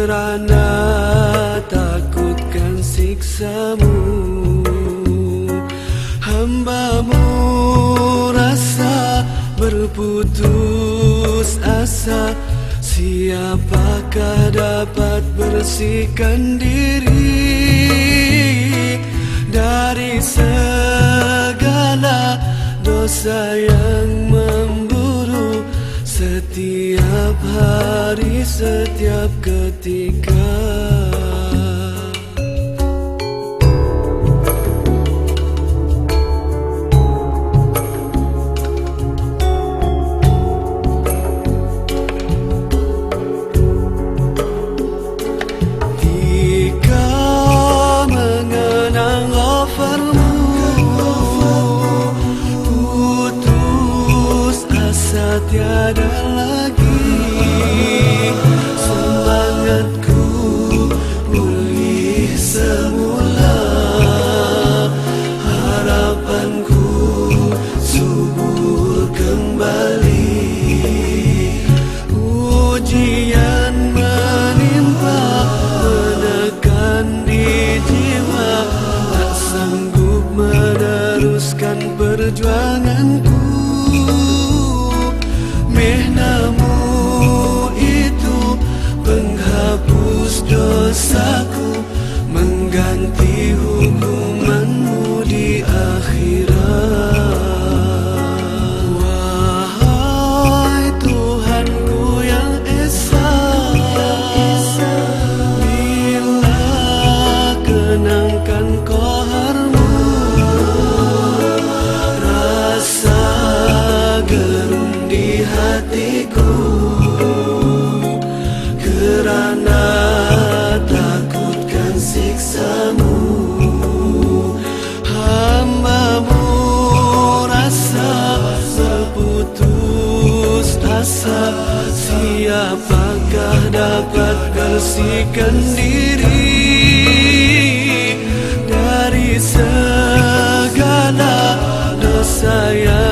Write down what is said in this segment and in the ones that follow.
kerana takutkan siksamu Hambamu rasa berputus asa. Siapakah dapat bersihkan diri Dari segala dosa yang Setiap hari, setiap ketika tiada lagi. Semangatku pulih semula. Harapanku subur kembali. Ujian menimpa menekan di jiwa. Tak sanggup meneruskan perjuanganku Siapakah dapat bersihkan diri Dari segala dosa yang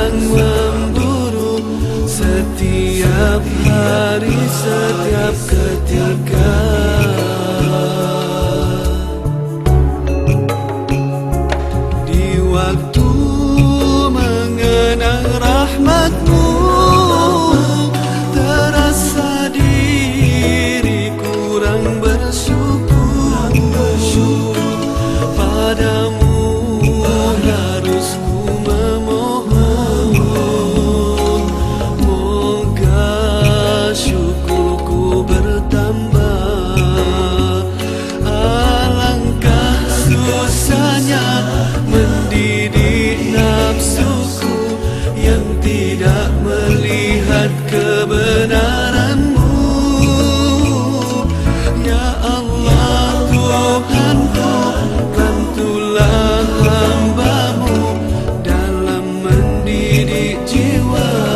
Jiwa.